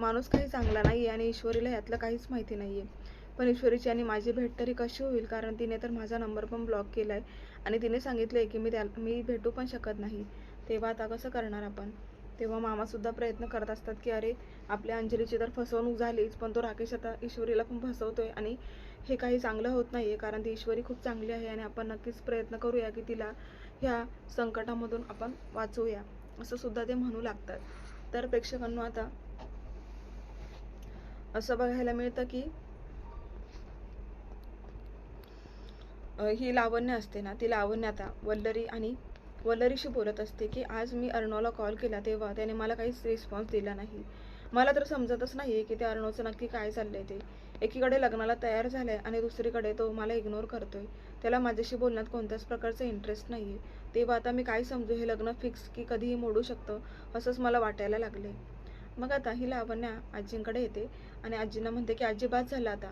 माणूस काही चांगला नाही आहे आणि ईश्वरीला यातलं काहीच माहिती नाही आहे पण ईश्वरीची आणि माझी भेट तरी कशी होईल? कारण तिने तर माझा नंबर पण ब्लॉक केला आहे आणि तिने सांगितलं आहे की मी त्या मी भेटू पण शकत नाही. तेव्हा आता कसं करणार आपण? तेव्हा मामासुद्धा प्रयत्न करत असतात की अरे आपल्या अंजलीची तर फसवणूक झालीच पण तो राकेश आता ईश्वरीला पण फसवतो आहे आणि हे काही चांगलं होत नाही आहे कारण ती ईश्वरी खूप चांगली आहे आणि आपण नक्कीच प्रयत्न करूया की तिला ह्या संकटामधून आपण वाचवूया असं सुद्धा ते म्हणू लागतात. तर प्रेक्षकांना आता असं बघायला मिळतं की ही लावण्य असते ना ती लावण्य आता वल्लरी आणि वल्लरीशी बोलत असते की आज मी अर्णवला कॉल केला तेव्हा त्याने मला काहीच रिस्पॉन्स दिला नाही. मला तर समजतच नाही आहे की त्या अर्णवचं नक्की काय चाललंय ते. एकीकडे लग्नाला तयार झालाय आणि दुसरीकडे तो मला इग्नोर करतोय. त्याला माझ्याशी बोलण्यात कोणत्याच प्रकारचा इंटरेस्ट नाही आहे तेव्हा आता मी काय समजू हे लग्न फिक्स की कधीही मोडू शकतं असंच मला वाटायला लागले मग आता ही लावण्या आजींकडे येते आणि आजींना म्हणते की आजी बाद झाला आता.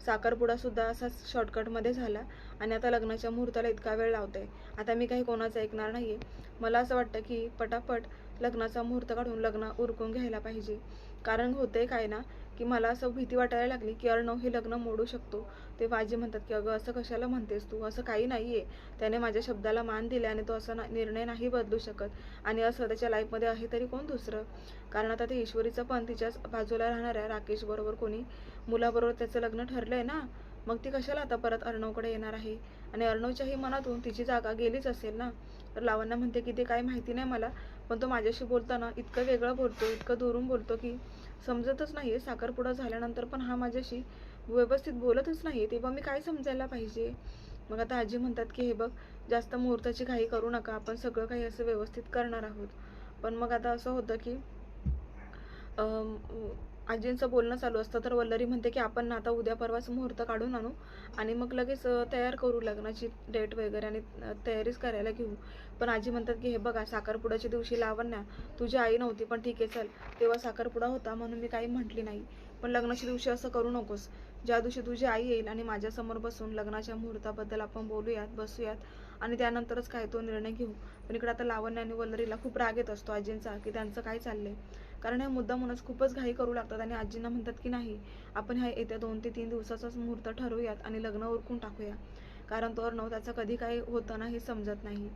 साखरपुडा सुद्धा असाच शॉर्टकटमध्ये झाला आणि आता लग्नाच्या मुहूर्ताला इतका वेळ लावते आता मी काही कोणाचं ऐकणार नाही आहे मला असं वाटतं की पटापट लग्नाचा मुहूर्त काढून लग्न उरकून घ्यायला पाहिजे. कारण होते काय ना की मला असं भीती वाटायला लागली की अर्णव हे लग्न मोडू शकतो. ते आजी म्हणतात की अगं असं कशाला म्हणतेस तू? असं काही नाही आहे त्याने माझ्या शब्दाला मान दिले आणि तो असा ना- निर्णय नाही बदलू शकत. आणि असं त्याच्या लाईफमध्ये आहे तरी कोण दुसरं? कारण आता ते ईश्वरीचं पण तिच्याच बाजूला राहणाऱ्या राकेशबरोबर कोणी? मुलाबरोबर त्याचं लग्न ठरलं आहे ना? मग ती कशाला आता परत अर्णवकडे येणार आहे? आणि अर्णवच्याही मनातून तिची जागा गेलीच असेल ना? तर लावण्या म्हणते की ते काही माहिती नाही मला पण तो माझ्याशी बोलताना इतकं वेगळं बोलतो इतकं दुरून बोलतो की समजतच नाही आहे साखरपुडा झाल्यानंतर पण हा माझ्याशी व्यवस्थित बोलतच नाही तेव्हा मी काय समजायला पाहिजे? मग आता आजी म्हणतात की हे बघ जास्त मुहूर्ताची घाई करू नका. आपण सगळं काही असं व्यवस्थित करणार आहोत. पण मग आता असं होतं की आजींचं बोलणं चालू असतं. तर वल्लरी म्हणते की आपण ना आता उद्या परवाच मुहूर्त काढून आणू आणि मग लगेच तयार करू लग्नाची डेट वगैरे आणि तयारीच करायला घेऊ. पण आजी म्हणतात की हे बघा साखरपुड्याच्या दिवशी लावण्या तुझी आई नव्हती पण ठीक आहे चल. तेव्हा साखरपुडा होता म्हणून मी काही म्हटली नाही. पण लग्नाच्या दिवशी असं करू नकोस. ज्या दिवशी तुझी आई येईल आणि माझ्यासमोर बसून लग्नाच्या मुहूर्ताबद्दल आपण बोलूयात बसूयात आणि त्यानंतरच काय तो निर्णय घेऊ. पण इकडे आता लावण्य आणि वल्लरीला खूप राग येत असतो आजींचा की त्यांचं काय चाललंय. कारण हे मुद्दा म्हणूनच खूपच घाई करू लागतात आणि आजींना म्हणतात की नाही आपण ह्या येत्या दोन ते तीन दिवसाचाच मुहूर्त ठरवूयात आणि लग्न उरकून टाकूया. कारण तो अर्णव त्याचं कधी काही होतं ना हे समजत नाही.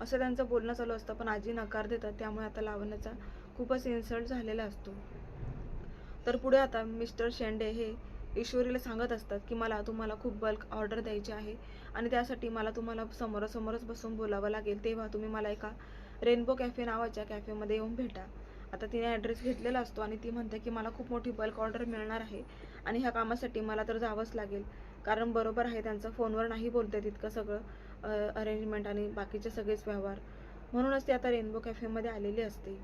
असं त्यांचं बोलणं चालू असतं पण आजी नकार देतात. त्यामुळे आता लावण्याचा खूपच इन्सल्ट झालेला असतो. तर पुढे आता मिस्टर शेंडे हे ईश्वरीला सांगत असतात की मला तुम्हाला खूप बल्क ऑर्डर द्यायची आहे आणि त्यासाठी मला तुम्हाला समोरासमोरच बसून बोलावं लागेल. तेव्हा तुम्ही मला एका रेनबो कॅफे नावाच्या कॅफेमध्ये येऊन भेटा. आता तिने ॲड्रेस घेतलेला असतो आणि ती म्हणते की मला खूप मोठी बल्क ऑर्डर मिळणार आहे आणि ह्या कामासाठी मला तर जावंच लागेल. कारण बरोबर आहे त्यांचं फोनवर नाही बोलते तितकं सगळं अरेंजमेंट आणि बाकीचे सगळेच व्यवहार. म्हणूनच ती आता रेनबो कॅफेमध्ये आलेली असते.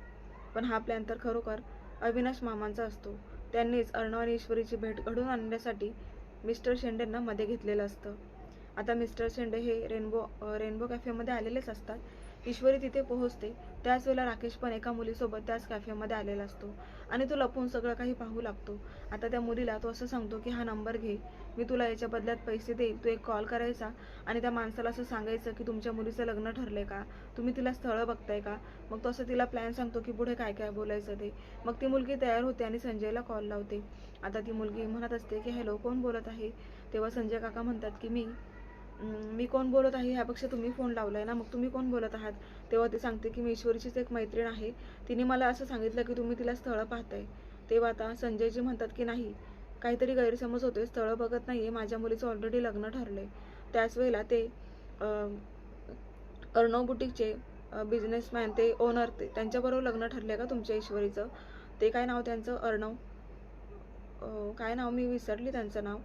पण हा प्लॅन तर खरोखर अविनाश मामांचा असतो. त्यांनीच अर्णव आणि ईश्वरीची भेट घडवून आणण्यासाठी मिस्टर शेंडेंना मध्ये घेतलेलं असतं. आता मिस्टर शेंडे हे रेनबो रेनबो कॅफेमध्ये आलेलेच असतात. ईश्वरी तिथे पोहोचते. त्याच वेळेला राकेश पण एका मुलीसोबत त्याच कॅफेमध्ये आलेला असतो. आणि तो लपून सगळं काही पाहू लागतो. आता त्या मुलीला तो असं सांगतो की हा नंबर घे. मी तुला याच्या बदल्यात पैसे देईल. तू एक कॉल करायचा आणि त्या माणसाला असं सांगायचं की तुमच्या मुलीचं लग्न ठरलंय का? तुम्ही तिला स्थळं बघताय का? मग तो असं तिला प्लॅन सांगतो की पुढे काय काय बोलायचं ते? मग ती मुलगी तयार होते आणि संजयला कॉल लावते. आता ती मुलगी म्हणत असते की हॅलो कोण बोलत आहे? तेव्हा संजय काका म्हणतात की मी. मी कोण बोलत आहे ह्यापेक्षा तुम्ही फोन लावला आहे ना. मग तुम्ही कोण बोलत आहात? तेव्हा ती सांगते की मी ईश्वरीचीच एक मैत्रीण आहे. तिने मला असं सांगितलं की तुम्ही तिला स्थळं पाहताय. तेव्हा आता संजयजी म्हणतात की नाही काहीतरी गैरसमज होतोय स्थळं बघत नाही आहे माझ्या मुलीचं ऑलरेडी लग्न ठरलंय. त्याच वेळेला ते अर्णव बुटीकचे बिझनेसमॅन ते ओनर ते त्यांच्याबरोबर लग्न ठरले का तुमच्या ईश्वरीचं? ते काय नाव त्यांचं? अर्णव? काय नाव मी विसरली त्यांचं नाव.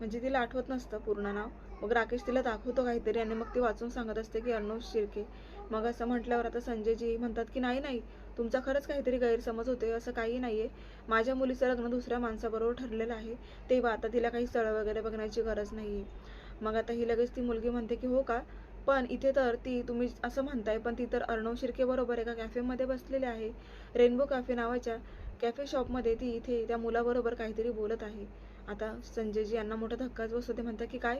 म्हणजे तिला आठवत नसतं पूर्ण नाव. मग राकेश तिला दाखवतो काहीतरी आणि मग ती वाचून सांगत असते की अर्णव शिर्के. मग असं म्हटल्यावर आता संजयजी म्हणतात की नाही नाही तुमचा खरंच काहीतरी गैरसमज होते असं काही नाही आहे माझ्या मुलीचं लग्न दुसऱ्या माणसाबरोबर ठरलेलं आहे. तेव्हा आता तिला काही स्थळं वगैरे बघण्याची गरज नाही आहे मग आता ही लगेच ती मुलगी म्हणते की हो का? पण इथे तर ती तुम्ही असं म्हणताय पण ती तर अर्णव शिर्के बरोबर एका कॅफेमध्ये बसलेली आहे. रेनबो कॅफे नावाच्या कॅफे शॉपमध्ये ती इथे त्या मुलाबरोबर काहीतरी बोलत आहे. आता संजयजी यांना मोठा धक्काच बसतो ते म्हणतात की काय?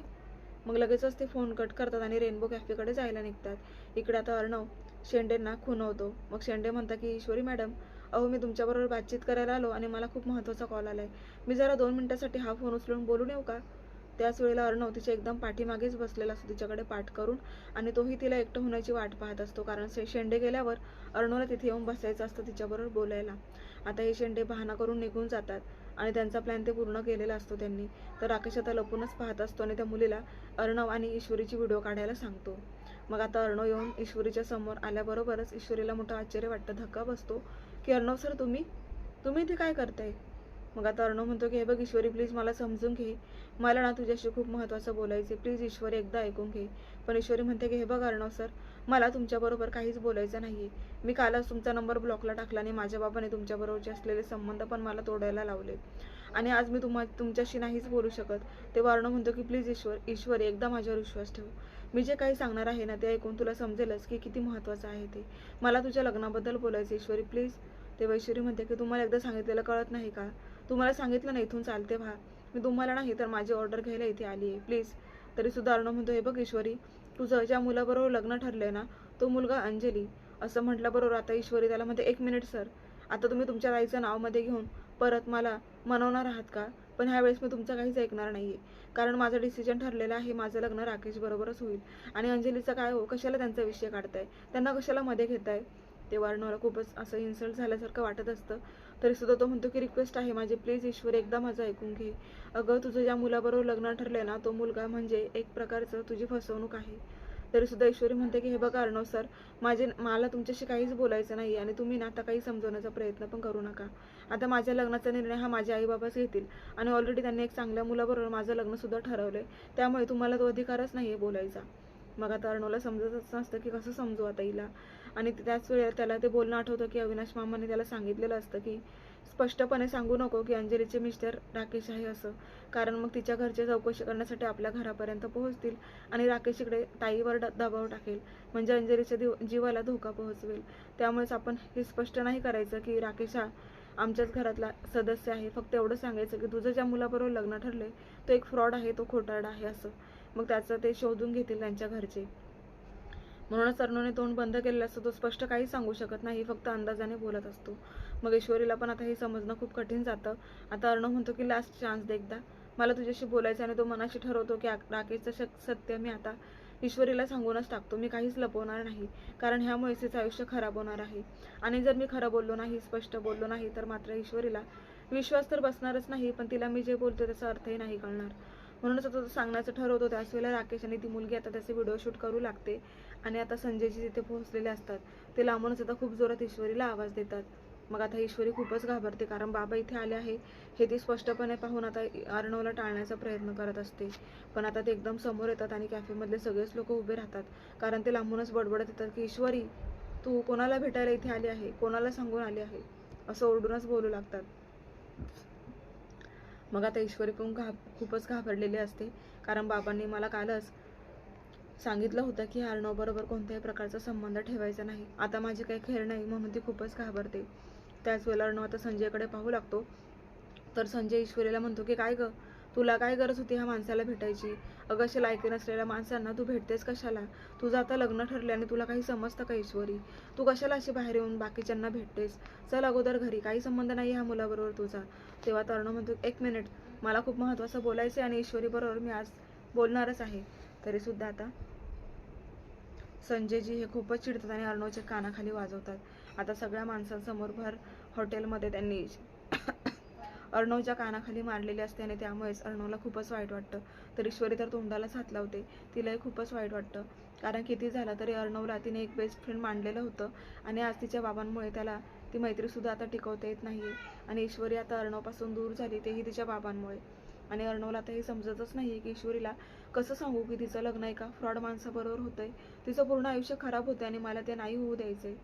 मग लगेचच ते फोन कट करतात आणि रेनबो कॅफेकडे जायला निघतात. इकडे आता अर्णव शेंडेंना खुनवतो मग शेंडे म्हणतात की ईश्वरी मॅडम अहो मी तुमच्याबरोबर बातचीत करायला आलो आणि मला खूप महत्त्वाचा कॉल आला आहे मी जरा दोन मिनटासाठी हा फोन उचलून बोलून येऊ का? त्याच वेळेला अर्णव तिच्या एकदम पाठीमागेच बसलेला असतो तिच्याकडे पाठ करून आणि तोही तिला एकटं होण्याची वाट पाहत असतो. कारण शेंडे गेल्यावर अर्णवला तिथे येऊन बसायचं असतं तिच्याबरोबर बोलायला. आता हे शेंडे बहाणा करून निघून जातात. आणि त्यांचा प्लॅन ते पूर्ण केलेला असतो त्यांनी. तर राकेश आता लपूनच पाहत असतो आणि त्या मुलीला अर्णव आणि ईश्वरीची व्हिडिओ काढायला सांगतो. मग आता अर्णव येऊन ईश्वरीच्या समोर आल्याबरोबरच ईश्वरीला मोठं आश्चर्य वाटतं धक्का बसतो की अर्णव सर तुम्ही? तुम्ही इथे काय करताय? मग आता अर्णव म्हणतो की हे बघ ईश्वरी प्लीज मला समजून घे. मला ना तुझ्याशी खूप महत्त्वाचं बोलायचं प्लीज ईश्वरी एकदा ऐकून घे. पण ईश्वरी म्हणते की हे बघ अर्णव सर मला तुमच्याबरोबर काहीच बोलायचं नाही आहे मी कालच तुमचा नंबर ब्लॉकला टाकला आणि माझ्या बाबाने तुमच्याबरोबरचे असलेले संबंध पण मला तोडायला लावले. आणि आज मी तुम्हा तुमच्याशी नाहीच बोलू शकत. ते वारणं म्हणतो की प्लीज ईश्वर ईश्वरी एकदा माझ्यावर विश्वास ठेव. मी जे काही सांगणार आहे ना ते ऐकून तुला समजेलच की किती महत्त्वाचं आहे ते. मला तुझ्या लग्नाबद्दल बोलायचं ईश्वरी प्लीज ते वैश्वरी म्हणते की तुम्हाला एकदा सांगितलेलं कळत नाही का? तुम्हाला सांगितलं ना इथून चालते व्हा. मी तुम्हाला नाही तर माझी ऑर्डर घ्यायला इथे आली आहे प्लीज. तरी सुद्धा अर्ण म्हणतो हे बघ ईश्वरी तुझं ज्या मुलाबरोबर लग्न ठरलंय ना तो मुलगा अंजली. असं म्हटल्याबरोबर आता ईश्वरी त्याला म्हणते एक मिनिट सर आता तुम्ही तुमच्या आईचं नावमध्ये घेऊन परत मला मनवणार आहात का? पण ह्यावेळेस मी तुमचं काहीच ऐकणार नाही आहे कारण माझं डिसिजन ठरलेलं आहे माझं लग्न राकेश बरोबरच होईल. आणि अंजलीचं काय हो कशाला त्यांचा विषय काढताय? त्यांना कशाला मध्ये घेताय? ते अर्णवला खूपच असं इन्सल्ट झाल्यासारखं वाटत असतं. तरीसुद्धा तो म्हणतो की रिक्वेस्ट आहे माझी प्लीज ईश्वर एकदा माझं ऐकून घे. अगं तुझं ज्या मुलाबरोबर लग्न ठरलंय ना तो मुलगा म्हणजे एक प्रकारचं तुझी फसवणूक आहे. तरीसुद्धा ईश्वरी म्हणते की हे बघा अर्णव सर माझे मला तुमच्याशी काहीच बोलायचं नाही आणि तुम्ही ना आता काही समजवण्याचा प्रयत्न पण करू नका. आता माझ्या लग्नाचा निर्णय हा माझे आईबाबाच घेतील आणि ऑलरेडी त्यांनी एक चांगल्या मुलाबरोबर माझं लग्नसुद्धा ठरवलंय. त्यामुळे तुम्हाला तो अधिकारच नाही आहे बोलायचा. मग आता अर्णवला समजतच नसतं की कसं समजू आता हिला. आणि त्याच वेळेला त्याला ते बोलणं आठवतं की अविनाश मामाने त्याला सांगितलेलं असतं की स्पष्टपणे सांगू नको की अंजलीचे मिस्टर राकेश आहे असं. कारण मग तिच्या घरचे चौकशी करण्यासाठी आपल्या घरापर्यंत पोहोचतील आणि राकेश इकडे ताईवर दबाव टाकेल. म्हणजे अंजलीच्या दिव जीवाला धोका पोहोचवेल. त्यामुळेच आपण हे स्पष्ट नाही करायचं की राकेश हा आमच्याच घरातला सदस्य आहे. फक्त एवढं सांगायचं की तुझं ज्या मुलाबरोबर लग्न ठरले तो एक फ्रॉड आहे तो खोटारडा आहे असं. मग त्याचं ते शोधून घेतील त्यांच्या घरचे. म्हणूनच अर्णवने तोंड बंद केलेलं असतं. तो स्पष्ट काही सांगू शकत नाही. फक्त अंदाजाने बोलत असतो. मग ईश्वरीला पण आता हे समजणं खूप कठीण जातं. आता अर्णव म्हणतो की लास्ट चान्स दे एकदा. मला तुझ्याशी बोलायचं आणि तो मनाशी ठरवतो की राकेशचं शक सत्य मी आता ईश्वरीला सांगूनच टाकतो. मी काहीच लपवणार नाही. कारण ह्यामुळे तिचं आयुष्य खराब होणार आहे. आणि जर मी खरं बोललो नाही स्पष्ट बोललो नाही तर मात्र ईश्वरीला विश्वास तर बसणारच नाही पण तिला मी जे बोलतो त्याचा अर्थही नाही कळणार. म्हणूनच आता तो सांगण्याचं ठरवतो. त्याच वेळेला राकेश आणि ती मुलगी आता त्याचे व्हिडिओ शूट करू लागते. आणि आता संजयजी तिथे पोहोचलेले असतात ते लांबूनच आता खूप जोरात ईश्वरीला आवाज देतात. मग आता ईश्वरी खूपच घाबरते कारण बाबा इथे आले आहे हे ती स्पष्टपणे पाहून आता अर्णवला टाळण्याचा प्रयत्न करत असते. पण आता ते एकदम समोर येतात आणि कॅफेमधले सगळेच लोक उभे राहतात कारण ते लांबूनच बडबडत येतात की ईश्वरी तू कोणाला भेटायला इथे आली आहे? कोणाला सांगून आली आहे? असं ओरडूनच बोलू लागतात. मग आता ईश्वरी पण घाब खूपच घाबरलेली असते कारण बाबांनी मला कालच सांगितलं होतं की अर्णवबरोबर कोणत्याही प्रकारचा संबंध ठेवायचा नाही. आता माझी काही खेळ नाही म्हणून ती खूपच घाबरते. त्याच वेळेला अर्णव आता संजयकडे पाहू लागतो. तर संजय ईश्वरीला म्हणतो की काय ग? तुला काय गरज होती ह्या माणसाला भेटायची? अगं अशा लायकी नसलेल्या माणसांना तू भेटतेस कशाला? तुझं आता लग्न ठरले आणि तुला काही समजतं का ईश्वरी? तू कशाला अशी बाहेर येऊन बाकीच्यांना भेटतेस? चल अगोदर घरी. काही संबंध नाही ह्या मुलाबरोबर तुझा. तेव्हा तरुण म्हणतो एक मिनिट. मला खूप महत्त्वाचं बोलायचं आहे आणि ईश्वरीबरोबर मी आज बोलणारच आहे. तरी सुद्धा आता संजयजी हे खूपच चिडतात आणि अर्णवच्या कानाखाली वाजवतात. आता सगळ्या माणसांसमोर भर हॉटेलमध्ये त्यांनी अर्णवच्या कानाखाली मारलेली असते आणि त्यामुळेच अर्णवला खूपच वाईट वाटतं. तर ईश्वरी तर तोंडालाच हात लावते. तिलाही खूपच वाईट वाटतं. कारण किती झालं तरी अर्णवला तिने एक बेस्ट फ्रेंड मांडलेलं होतं आणि आज तिच्या बाबांमुळे त्याला ती मैत्रीसुद्धा आता टिकवता येत नाही आहे आणि ईश्वरी आता अर्णवपासून दूर झाली तेही तिच्या बाबांमुळे. आणि अर्णवला आता हे समजतच नाही की ईश्वरीला कसं सांगू की तिचं लग्न एका फ्रॉड माणसाबरोबर होतंय. तिचं पूर्ण आयुष्य खराब होतंय आणि मला ते नाही होऊ द्यायचंय.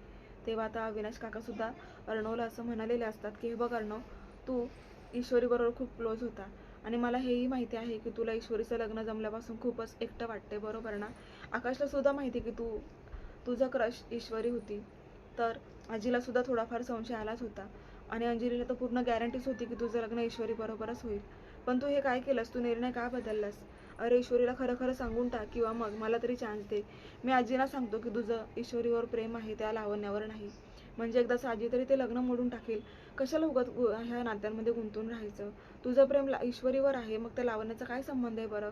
तेव्हा आता अविनाश काका सुद्धा अर्णवला असं म्हणालेले असतात की हे बघ अर्णव तू ईश्वरीबरोबर खूप क्लोज होता आणि मला हेही माहिती आहे की तुला ईश्वरीचं लग्न जमल्यापासून खूपच एकटं वाटते बरोबर ना? आकाशला सुद्धा माहिती की तू तुझं क्रश ईश्वरी होती. तर आजीला सुद्धा थोडाफार संशय आलाच होता आणि अंजलीला तर पूर्ण गॅरंटीच होती की तुझं लग्न ईश्वरी बरोबरच होईल. पण तू हे काय केलंस? तू निर्णय का बदललास? अरे ईश्वरीला खरं खरं सांगून टाक किंवा मग मला तरी चान्स दे. मी आजीला सांगतो की तुझं ईश्वरीवर प्रेम आहे त्या लावण्यावर नाही. म्हणजे एकदा साजी तरी ते लग्न मोडून टाकेल. कशाला उगत गु- ह्या नात्यांमध्ये गुंतून राहायचं? तुझं प्रेम ला- ईश्वरीवर आहे मग त्या लावण्याचा काय संबंध आहे बरं?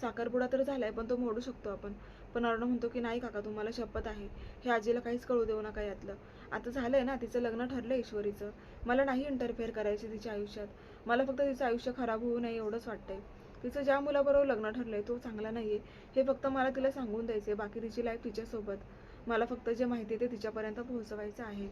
साखरपुडा तर झालाय पण तो मोडू शकतो आपण. पण अर्णव म्हणतो की नाही काका तुम्हाला शपथ आहे. हे आजीला काहीच कळू देऊ नका यातलं. आता झालंय ना तिचं लग्न ठरलं ईश्वरीचं. मला नाही इंटरफेअर करायचे तिच्या आयुष्यात. मला फक्त तिचं आयुष्य खराब होऊ नये एवढंच वाटतंय. तिचं ज्या मुलाबरोबर लग्न ठरलंय तो चांगला नाहीये. हे फक्त मला तिला सांगून द्यायचंय बाकी तिची लाईफ तिच्यासोबत. मला फक्त जे माहिती आहे ते तिच्यापर्यंत पोहोचवायचं आहे.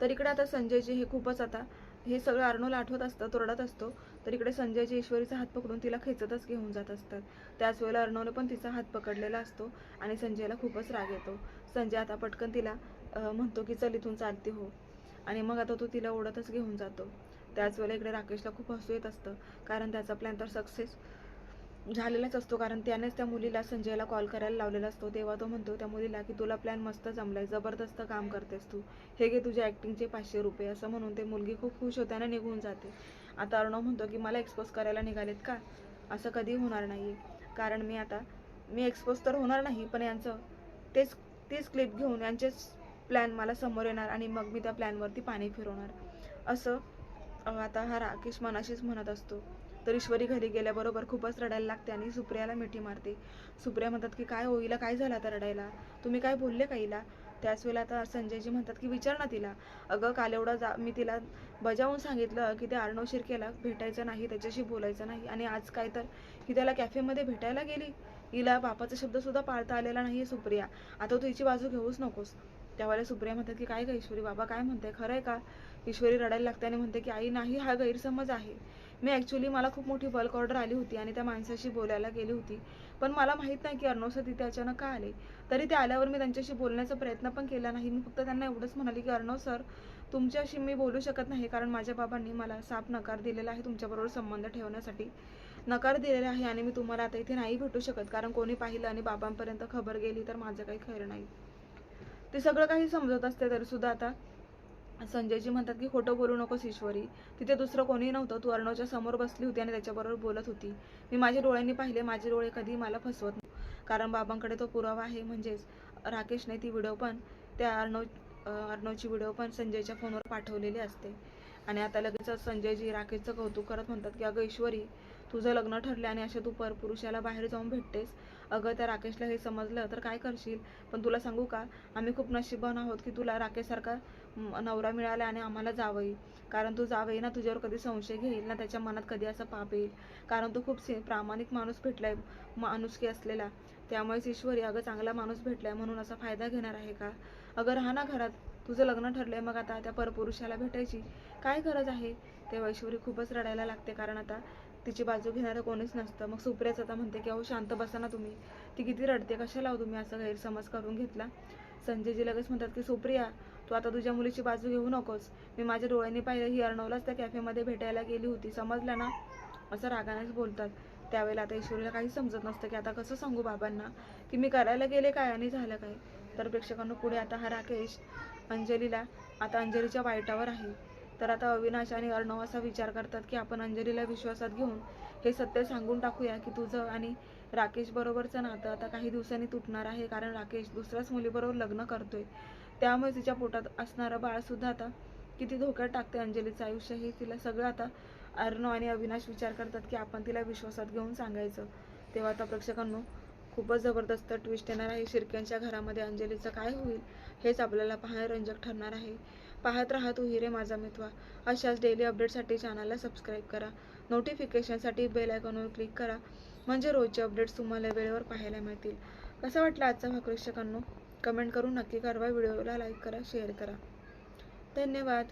तर इकडे आता संजयजी हे खूपच आता हे सगळं अर्णोला आठवत असतं तोरडत असतो. तर इकडे संजयजी ईश्वरीचा हात पकडून तिला खेचतच घेऊन जात असतात. त्याच वेळेला अर्णवने पण तिचा हात पकडलेला असतो आणि संजयला खूपच राग येतो. संजय आता पटकन तिला म्हणतो की चल इथून चालती हो. आणि मग आता तो तिला ओढतच घेऊन जातो. त्याच वेळेला इकडे राकेशला खूप हसू येत असतं. कारण त्याचा प्लॅन तर सक्सेस झालेलाच असतो. कारण त्यानेच त्या मुलीला संजयला कॉल करायला लावलेला असतो. तेव्हा तो म्हणतो त्या मुलीला की तुला प्लॅन मस्त जमलाय. जबरदस्त काम करतेस तू. हे घे तुझ्या ॲक्टिंगचे पाचशे रुपये. असं म्हणून ते मुलगी खूप खुश होते आणि निघून जाते. आता अर्णव म्हणतो की मला एक्सपोज करायला निघालेत का? असं कधी होणार नाही कारण मी आता मी एक्सपोज तर होणार नाही पण यांचं तेच तीच क्लिप घेऊन यांचेच प्लॅन मला समोर येणार आणि मग मी त्या प्लॅनवरती पाणी फिरवणार. असं आता हा राकेश मनाशीच म्हणत असतो. तर ईश्वरी घरी गेल्याबरोबर खूपच रडायला लागते आणि सुप्रियाला मिठी मारते. सुप्रिया म्हणतात की काय होईला काय झालं आता रडायला? तुम्ही काय बोलले का हिला? त्याच वेळेला आता संजयजी म्हणतात की विचार ना तिला. अगं काल एवढा जा मी तिला बजावून सांगितलं की ते अर्णव शिर्केला भेटायचं नाही त्याच्याशी बोलायचं नाही. आणि आज काय तर की त्याला कॅफेमध्ये भेटायला गेली. हिला बापाचा शब्दसुद्धा पाळता आलेला नाही सुप्रिया. आता तू हिची बाजू घेऊच नकोस. त्यावेळेला सुप्रिया म्हणतात की काय ग ईश्वरी बाबा काय म्हणते खरं आहे का? ईश्वरी रडायला लागते आणि म्हणते की आई नाही हा गैरसमज आहे. मी ॲक्च्युली मला खूप मोठी बल्क ऑर्डर आली होती आणि त्या माणसाशी बोलायला गेली होती. पण मला माहीत नाही की अर्णव सर तिथे अचानक का आले. तरी ते आल्यावर मी त्यांच्याशी बोलण्याचा प्रयत्न पण केला नाही. मी फक्त त्यांना एवढंच म्हणाले की अर्णव सर तुमच्याशी मी बोलू शकत नाही कारण माझ्या बाबांनी मला साफ नकार दिलेला आहे तुमच्याबरोबर संबंध ठेवण्यासाठी. नकार दिलेला आहे आणि मी तुम्हाला आता इथे नाही भेटू शकत कारण कोणी पाहिलं आणि बाबांपर्यंत खबर गेली तर माझं काही खरं नाही. ते सगळं काही समजत असते तरी सुद्धा आता संजयजी म्हणतात की खोटं बोलू नकोस ईश्वरी. तिथे दुसरं कोणी नव्हतं. तू अर्णवच्या समोर बसली होती आणि त्याच्याबरोबर बोलत होती. मी माझ्या डोळ्यांनी पाहिले. माझे डोळे कधी मला फसवत नाही कारण बाबांकडे तो पुरावा आहे. म्हणजेच राकेशने ती व्हिडिओ पण त्या अर्णव अर्णवची व्हिडिओ पण संजयच्या फोनवर पाठवलेली असते. आणि आता लगेचच संजयजी राकेशचं कौतुक करत म्हणतात की अगं ईश्वरी तुझं लग्न ठरलं आणि अशा तू परपुरुषाला बाहेर जाऊन भेटतेस. अगं त्या राकेशला हे समजलं तर काय करशील? पण तुला सांगू का? आम्ही खूप नशिबान आहोत की तुला राकेशसारखा नवरा मिळाला आणि आम्हाला जावई. कारण तू जावई ना तुझ्यावर कधी संशय घेईल ना त्याच्या मनात कधी असं पाप येईल. कारण तू खूप प्रामाणिक माणूस भेटलाय माणुसकी असलेला. त्यामुळेच ईश्वरी अगं चांगला माणूस भेटलाय म्हणून असा फायदा घेणार आहे का? अगं राहा ना घरात. तुझं लग्न ठरलंय मग आता त्या परपुरुषाला भेटायची. काय गरज आहे? तेव्हा ईश्वरी खूपच रडायला लागते कारण आता तिची बाजू घेणारं कोणीच नसतं. मग सुप्रियाच आता म्हणते की अहो शांत बसा ना तुम्ही. ती किती रडते. कशाला तुम्ही असं गैरसमज करून घेतला? संजयजी लगेच म्हणतात की सुप्रिया तू आता तुझ्या मुलीची बाजू घेऊ नकोस. मी माझ्या डोळ्यांनी पाहिलं ही अर्णवलाच त्या कॅफेमध्ये भेटायला गेली होती. समजलं ना? असं रागानेच बोलतात. त्यावेळेला आता ईश्वरीला काही समजत नसतं की आता कसं सांगू बाबांना की मी करायला गेले काय आणि झालं काय? तर प्रेक्षकांना पुढे आता हा राकेश अंजलीला आता अंजलीच्या वाईटावर आहे. तर आता अविनाश आणि अर्णव असा विचार करतात की आपण अंजलीला विश्वासात घेऊन हे सत्य सांगून टाकूया की तुझं आणि राकेश बरोबरचं नातं आता काही दिवसांनी तुटणार आहे. कारण राकेश दुसऱ्याच मुलीबरोबर लग्न करतोय. त्यामुळे तिच्या पोटात असणारं बाळ सुद्धा आता किती धोक्यात टाकते अंजलीचं आयुष्य हे तिला सगळं आता अर्णव आणि अविनाश विचार करतात की आपण तिला विश्वासात घेऊन सांगायचं. तेव्हा आता प्रेक्षकांनो खूपच जबरदस्त ट्विस्ट येणार आहे. शिर्क्यांच्या घरामध्ये अंजलीचं काय होईल हेच आपल्याला पाहणं रंजक ठरणार आहे. पाहत राहा तू हिरे माझा मित्वा. अशाच डेली अपडेटसाठी चॅनलला सबस्क्राईब करा. नोटिफिकेशनसाठी बेल आयकॉनवर क्लिक करा. म्हणजे रोजचे अपडेट्स तुम्हाला वेळेवर पाहायला मिळतील. कसा वाटला आजचा भाग प्रेक्षकांनो? कमेंट करून नक्की कळवा. व्हिडिओला लाईक करा शेअर करा. धन्यवाद.